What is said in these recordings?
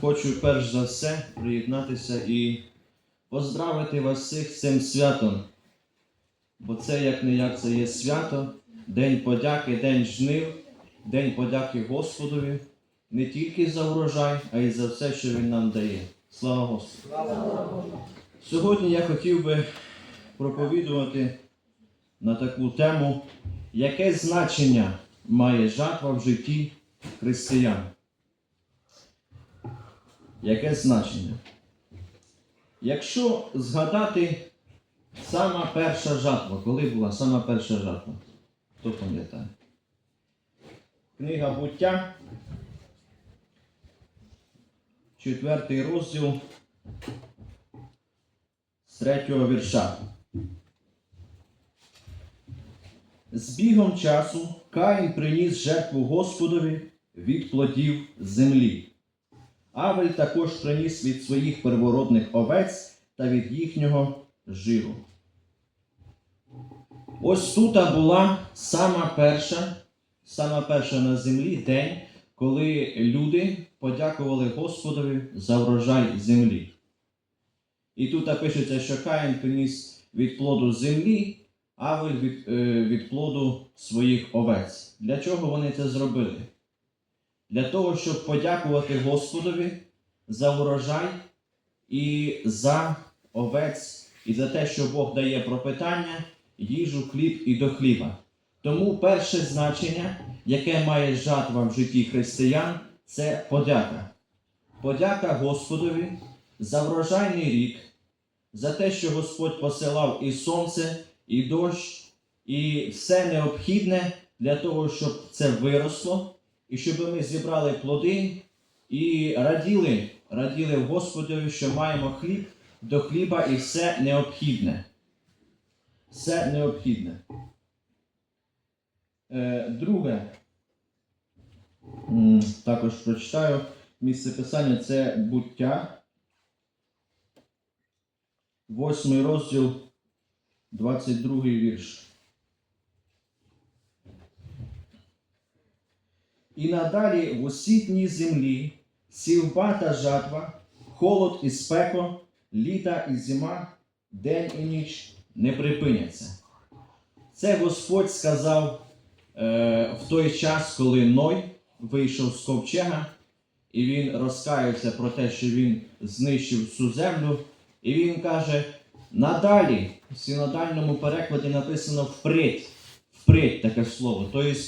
хочу перш за все приєднатися і поздравити вас всіх з цим святом. Бо це як не як це є свято, День подяки, День жнив, День подяки Господові не тільки за урожай, а й за все, що Він нам дає. Слава Господу! Сьогодні я хотів би проповідувати на таку тему, яке значення має жатва в житті християн. Яке значення? Якщо згадати сама перша жатва, коли була сама перша жатва? Хто пам'ятає? Книга буття, четвертий розділ з третього вірша. З бігом часу Каїн приніс жертву Господові від плодів землі. Авель також приніс від своїх первородних овець та від їхнього жиру. Ось тут була сама перша, сама перша на землі день, коли люди подякували Господові за врожай землі. І тут пишеться, що Каїн приніс від плоду землі, Авель від, е, від плоду своїх овець. Для чого вони це зробили? Для того, щоб подякувати Господові за урожай і за овець, і за те, що Бог дає пропитання, їжу, хліб і до хліба. Тому перше значення, яке має жатва в житті християн, це подяка. Подяка Господові за врожайний рік, за те, що Господь посилав і сонце, і дощ, і все необхідне для того, щоб це виросло, і щоб ми зібрали плоди і раділи, раділи Господові, що маємо хліб до хліба і все необхідне. Все необхідне. Е, друге, також прочитаю місце писання це буття. Восьмий розділ, 22 вірш. І надалі в осітній землі сівба та жатва, холод і спеко, літа і зима, день і ніч не припиняться. Це Господь сказав е, в той час, коли Ной вийшов з ковчега, і він розкаявся про те, що він знищив всю землю. І він каже: надалі, в синодальному перекладі написано впредь, впредь таке слово. Тобто,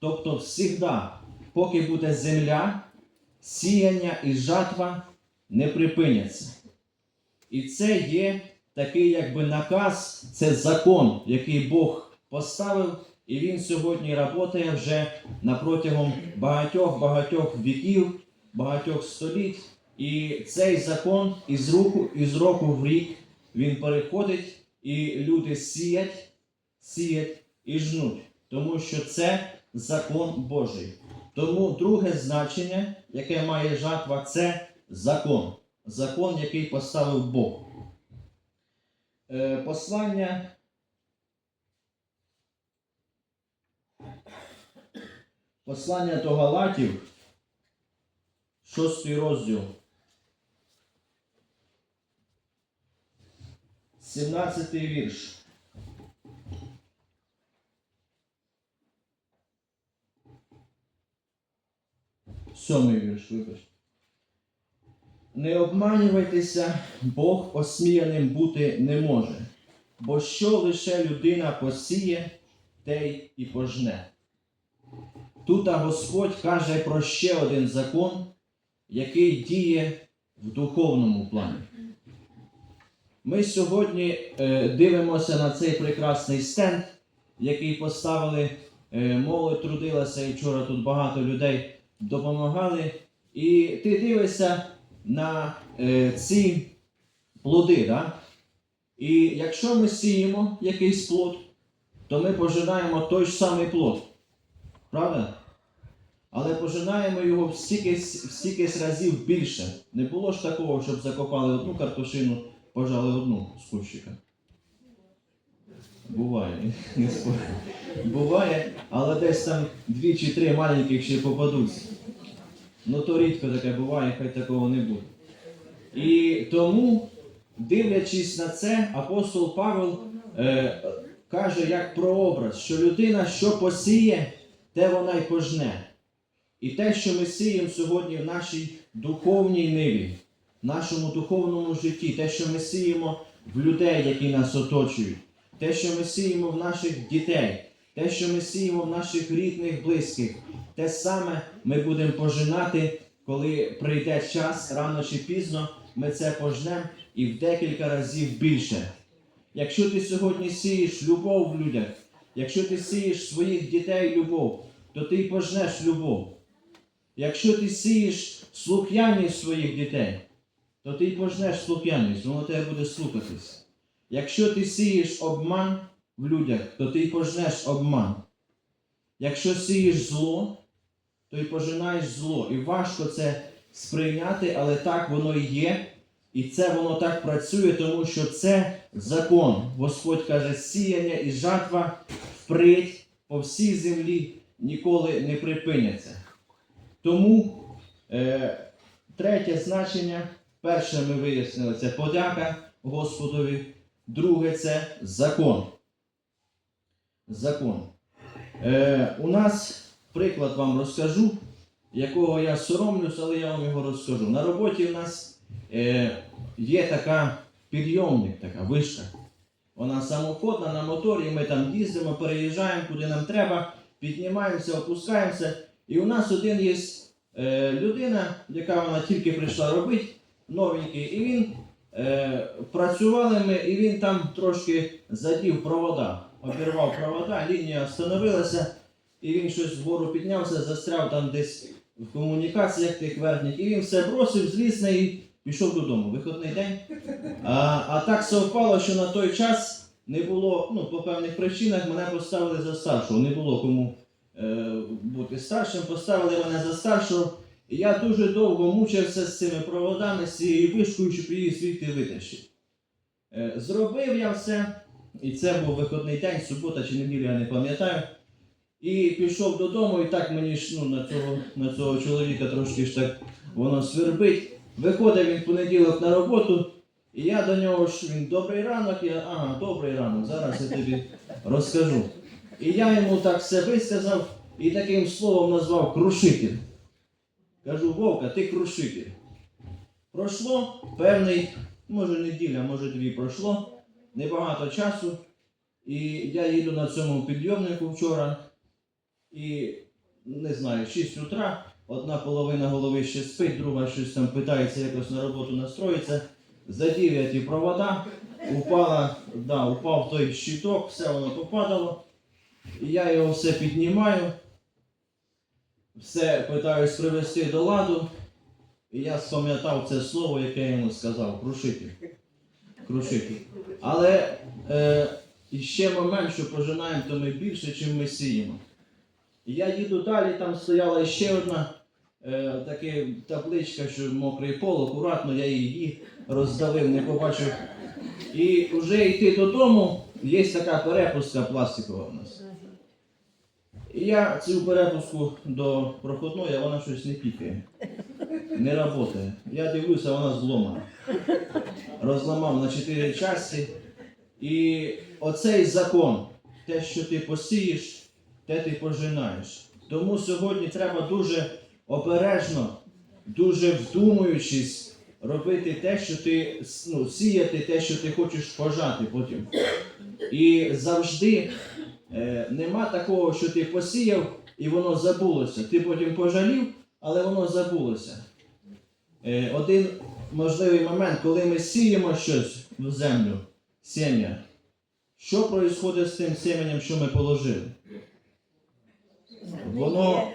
тобто всігда, поки буде земля, сіяння і жатва не припиняться. І це є такий якби наказ, це закон, який Бог поставив, і він сьогодні працює вже протягом багатьох-багатьох віків, багатьох століть. І цей закон із року, із року в рік він переходить, і люди сіять, сіять і жнуть, тому що це закон Божий. Тому друге значення, яке має жатва, це закон. Закон, який поставив Бог. Е, послання. Послання до Галатів, шостий розділ. 17 вірш. Сьомий вірш, вибачте. Не обманювайтеся, Бог осміяним бути не може, бо що лише людина посіє, те й і пожне. Тут Господь каже про ще один закон, який діє в духовному плані. Ми сьогодні е, дивимося на цей прекрасний стенд, який поставили, е, молодь трудилася, і вчора тут багато людей допомагали. І ти дивишся на е, ці плоди. Да? І якщо ми сіємо якийсь плод, то ми пожинаємо той ж самий плод. Правда? Але пожинаємо його в стікись разів більше. Не було ж такого, щоб закопали одну картошину, пожали одну з кущика. Буває, не спорю. Буває, але десь там дві чи три маленьких ще попадуться. Ну то рідко таке буває, хай такого не буде. І тому, дивлячись на це, апостол Павел е, каже як прообраз, що людина, що посіє, те вона й пожне. І те, що ми сіємо сьогодні в нашій духовній ниві, в нашому духовному житті, те, що ми сіємо в людей, які нас оточують, те, що ми сіємо в наших дітей, те, що ми сіємо в наших рідних, близьких, те саме ми будемо пожинати, коли прийде час, рано чи пізно, ми це пожнемо і в декілька разів більше. Якщо ти сьогодні сієш любов в людях, якщо ти сієш своїх дітей любов, то ти й пожнеш любов. Якщо ти сієш слухняність своїх дітей, то ти й пожнеш слухняність, воно тебе буде слухатись. Якщо ти сієш обман в людях, то ти й пожнеш обман. Якщо сієш зло, то й пожинаєш зло. І важко це сприйняти, але так воно і є. І це воно так працює, тому що це закон. Господь каже, сіяння і жатва впредь по всій землі ніколи не припиняться. Тому е, третє значення, перше ми вияснили, це подяка Господові, друге це закон. Закон. Е, у нас приклад вам розкажу, якого я соромлюсь, але я вам його розкажу. На роботі у нас е, є така підйомник, така вишка. Вона самоходна на моторі, ми там їздимо, переїжджаємо, куди нам треба, піднімаємося, опускаємося. І у нас один є е, людина, яка вона тільки прийшла робити, новенький, і він е, працювали ми, і він там трошки задів провода, обірвав провода, лінія встановилася, і він щось вгору піднявся, застряв там десь в комунікаціях тих верхніх, і він все бросив, зліз і пішов додому. Виходний день. А, а так совпало, що на той час не було, ну, по певних причинах мене поставили за старшого, не було кому е, бути старшим, поставили мене за старшого. І я дуже довго мучився з цими проводами, з цією вишкою, щоб її звідти витащити. Е, зробив я все, і це був виходний день, субота чи неділя, я не пам'ятаю. І пішов додому, і так мені ж ну, на, цього, на цього чоловіка трошки ж так воно свербить. Виходить він в понеділок на роботу, і я до нього ж він добрий ранок, я ага, добрий ранок, зараз я тобі розкажу. І я йому так все висказав і таким словом назвав крушитель. Кажу, Вовка, ти крушитель. Пройшло певний, може неділя, може дві пройшло, небагато часу. І я їду на цьому підйомнику вчора. І не знаю, 6 утра, одна половина голови ще спить, друга щось там питається якось на роботу настроїться. Я ті провода, упала, да, упав той щиток, все воно попадало. І я його все піднімаю, все питаюсь привести до ладу. І я спам'ятав це слово, яке я йому сказав, крушитель. Крушитель. Але е, ще момент, що пожинаємо, то ми більше, чим ми сіємо. Я їду далі, там стояла ще одна е, така табличка, що мокрий пол, акуратно, я її роздавив, не побачив. І вже йти додому, є така перепустка пластикова у нас. І я цю перепуску до проходної, вона щось не пікає. Не працює. Я дивлюся, вона зломана. Розламав на чотири частини. І оцей закон, те, що ти посієш, те ти пожинаєш. Тому сьогодні треба дуже обережно, дуже вдумуючись, робити те, що ти ну, сіяти те, що ти хочеш пожати потім. І завжди е, нема такого, що ти посіяв і воно забулося. Ти потім пожалів, але воно забулося. Е, один можливий момент, коли ми сіємо щось в землю, сім'я, що відбувається з тим семенем, що ми положили? Воно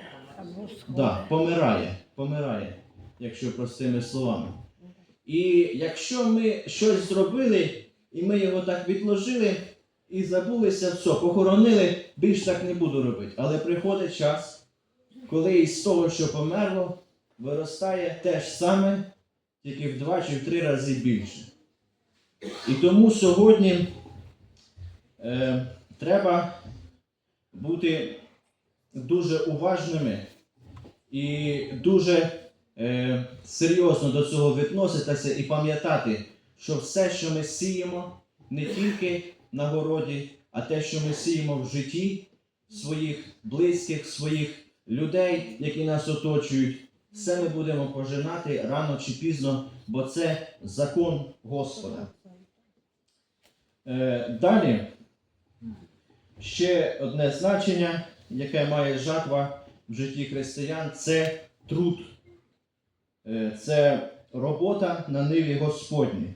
да, помирає, помирає, якщо простими словами. І якщо ми щось зробили, і ми його так відложили і забулися, все, похоронили, більш так не буду робити. Але приходить час, коли із того, що померло, виростає те ж саме, тільки в два чи в три рази більше. І тому сьогодні е, треба бути дуже уважними і дуже е, серйозно до цього відноситися і пам'ятати, що все, що ми сіємо, не тільки на городі, а те, що ми сіємо в житті своїх близьких, своїх людей, які нас оточують, все ми будемо пожинати рано чи пізно, бо це закон Господа. Е, далі ще одне значення, яке має жатва в житті християн, це труд. Е, це робота на ниві Господній.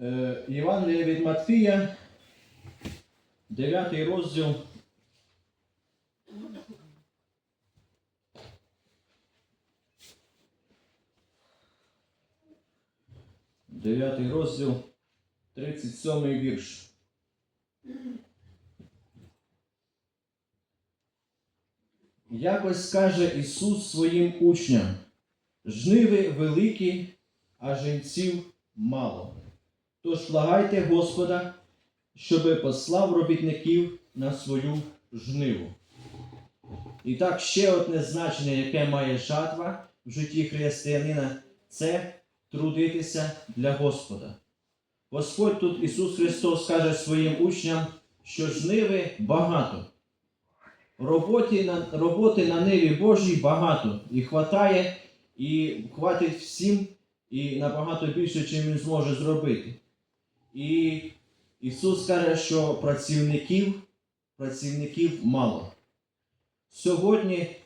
Е, Євангеліє від Матфія, 9 розділ. Дев'ятий розділ, 37 вірш. Якось скаже Ісус своїм учням: жниви великі, а жінців мало. Тож благайте Господа, щоби послав робітників на свою жниву. І так, ще одне значення, яке має жатва в житті християнина, це трудитися для Господа. Господь тут Ісус Христос каже своїм учням, що жниви багато. Роботи на, роботи на ниві Божій багато. І хватає, і хватить всім, і набагато більше, чим він зможе зробити. І Ісус каже, що працівників, працівників мало. Сьогодні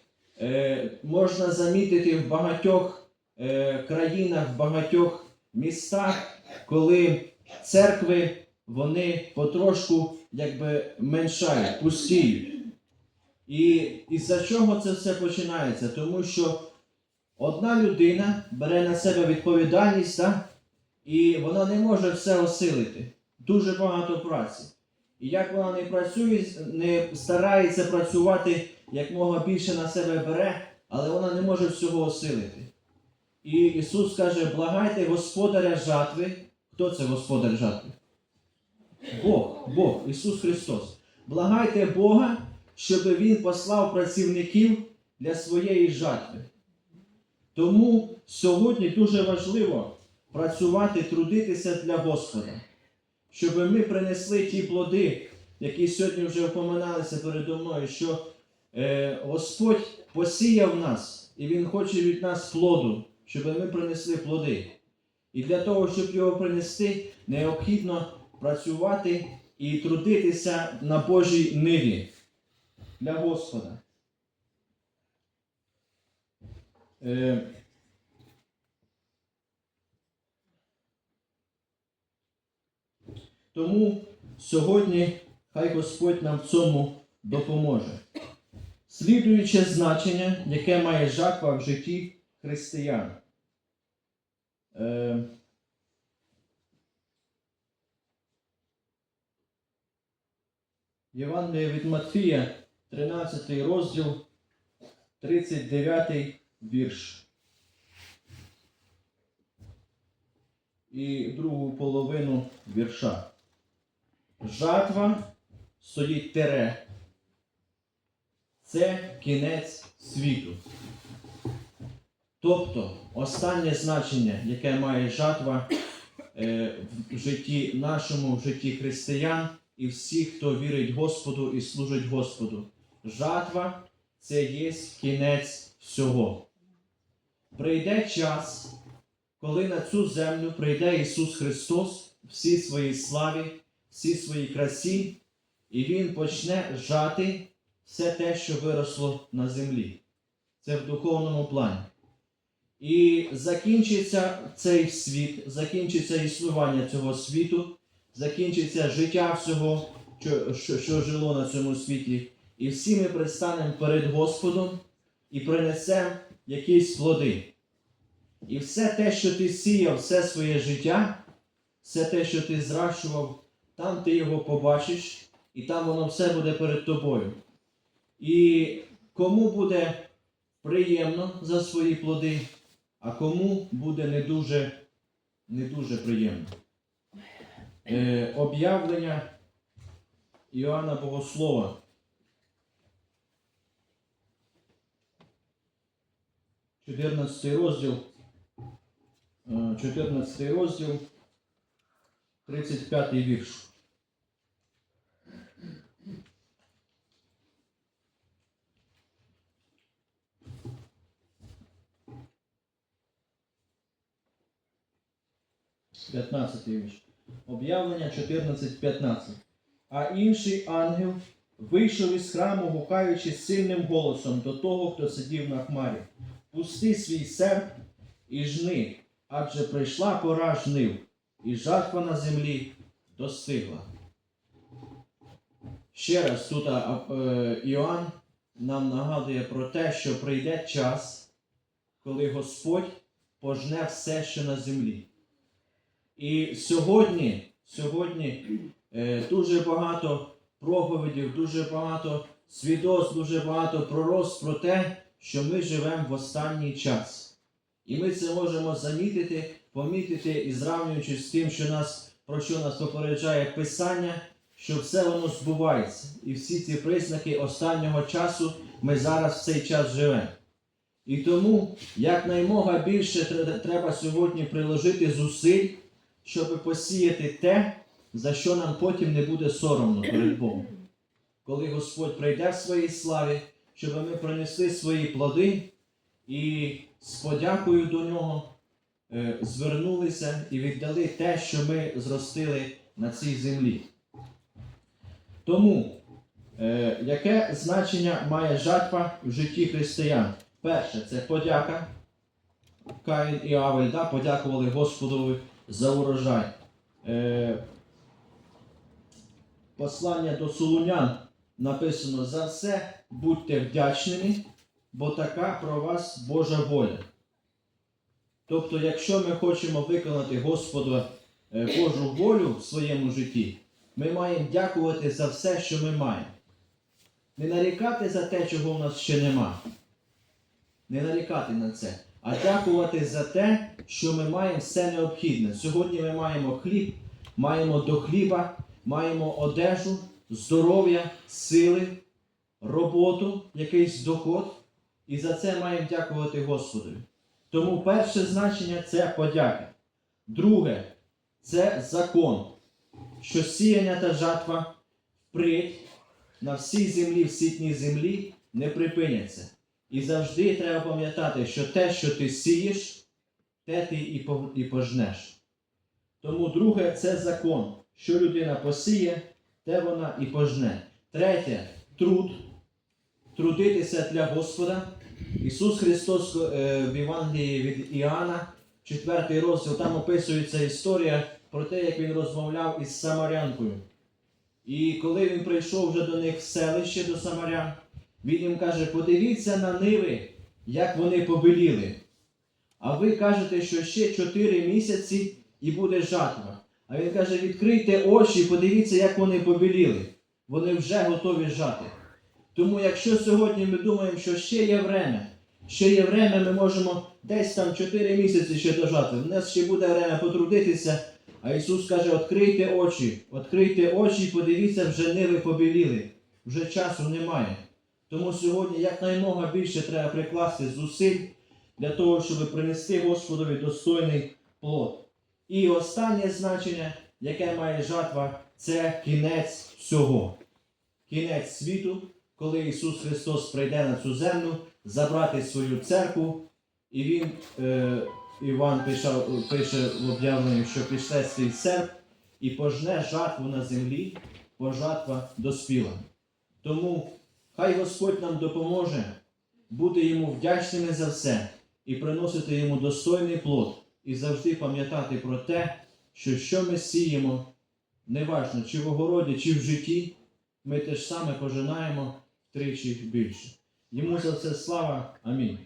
е, можна замітити в багатьох е, країнах, в багатьох містах, коли церкви вони потрошку якби меншають, пустіють. І із-за чого це все починається? Тому що одна людина бере на себе відповідальність, так? І вона не може все осилити. Дуже багато праці. І як вона не працює, не старається працювати якмога більше на себе бере, але вона не може всього осилити. І Ісус каже: благайте Господаря жатви. Хто це Господар жатви? Бог, Бог, Ісус Христос. Благайте Бога, щоб Він послав працівників для своєї жатви. Тому сьогодні дуже важливо працювати, трудитися для Господа, щоб ми принесли ті плоди, які сьогодні вже упоминалися передо мною, що е, Господь посіяв нас, і Він хоче від нас плоду, щоб ми принесли плоди. І для того, щоб його принести, необхідно працювати і трудитися на Божій ниві для Господа. Е, Тому сьогодні хай Господь нам в цьому допоможе. Слідуюче значення, яке має жатва в житті християн. Е, Євангеліє від Матфія, 13 розділ, 39 вірш. І другу половину вірша. Жатва стоїть тере. Це кінець світу. Тобто останнє значення, яке має жатва е, в житті нашому, в житті християн і всіх, хто вірить Господу і служить Господу. Жатва це є кінець всього. Прийде час, коли на цю землю прийде Ісус Христос всій своїй славі, всій своїй красі, і Він почне жати все те, що виросло на землі. Це в духовному плані. І закінчиться цей світ, закінчиться існування цього світу, закінчиться життя всього, що, що, що жило на цьому світі. І всі ми предстанемо перед Господом і принесемо якісь плоди. І все те, що ти сіяв, все своє життя, все те, що ти зращував, там ти його побачиш, і там воно все буде перед тобою. І кому буде приємно за свої плоди, а кому буде не дуже, не дуже приємно. Е, об'явлення Іоанна Богослова. 14 розділ, е, 14 розділ, 35 вірш. П'ятнадцятий вірш. Об'явлення 14.15. А інший ангел вийшов із храму, гукаючи сильним голосом до того, хто сидів на хмарі. Пусти свій серп і жни, адже прийшла пора жнив, і жатва на землі достигла. Ще раз тут е, Іоанн нам нагадує про те, що прийде час, коли Господь пожне все, що на землі. І сьогодні, сьогодні е, дуже багато проповідів, дуже багато свідоцтв, дуже багато пророцтв про те, що ми живемо в останній час. І ми це можемо замітити, помітити і зравнюючи з тим, що нас, про що нас попереджає Писання, що все воно збувається. І всі ці признаки останнього часу ми зараз в цей час живемо. І тому якнаймога більше треба сьогодні приложити зусиль, щоб посіяти те, за що нам потім не буде соромно перед Богом. Коли Господь прийде в своїй славі, щоб ми принесли свої плоди і з подякою до нього е, звернулися і віддали те, що ми зростили на цій землі. Тому, е, яке значення має жатва в житті християн? Перше, це подяка. Каїн і Авель да, подякували Господові за урожай. Е, послання до Солунян написано за все будьте вдячними, бо така про вас Божа воля. Тобто, якщо ми хочемо виконати Господа е, Божу волю в своєму житті, ми маємо дякувати за все, що ми маємо. Не нарікати за те, чого в нас ще нема. Не нарікати на це, а дякувати за те, що ми маємо все необхідне. Сьогодні ми маємо хліб, маємо до хліба, маємо одежу, здоров'я, сили, роботу, якийсь доход. І за це маємо дякувати Господові. Тому перше значення це подяка. Друге це закон, що сіяння та жатва впредь на всій землі, в сітній землі не припиняться. І завжди треба пам'ятати, що те, що ти сієш, те ти і пожнеш. Тому друге це закон. Що людина посіє, те вона і пожне. Третє труд. Трудитися для Господа. Ісус Христос е, в Євангелії від Іоанна, 4 розділ, там описується історія про те, як він розмовляв із Самарянкою. І коли він прийшов вже до них в селище до Самарян, він їм каже: подивіться на ниви, як вони побеліли. А ви кажете, що ще 4 місяці і буде жатва. А він каже: відкрийте очі, подивіться, як вони побіліли. Вони вже готові жати. Тому якщо сьогодні ми думаємо, що ще є время, ще є время, ми можемо десь там 4 місяці ще дожати. У нас ще буде время потрудитися. А Ісус каже: відкрийте очі, відкрийте очі і подивіться, вже ниви побіліли. Вже часу немає. Тому сьогодні якнаймога більше треба прикласти зусиль для того, щоб принести Господові достойний плод. І останнє значення, яке має жатва, це кінець всього. Кінець світу, коли Ісус Христос прийде на цю землю, забрати свою церкву, і Він, е, Іван пише, пише в об'явленні, що пішле свій серп і пожне жатву на землі, бо жатва доспіла. Тому хай Господь нам допоможе бути йому вдячними за все і приносити йому достойний плод, і завжди пам'ятати про те, що що ми сіємо, неважно, чи в огороді, чи в житті, ми те ж саме пожинаємо втричі більше. Йому за це слава. Амінь.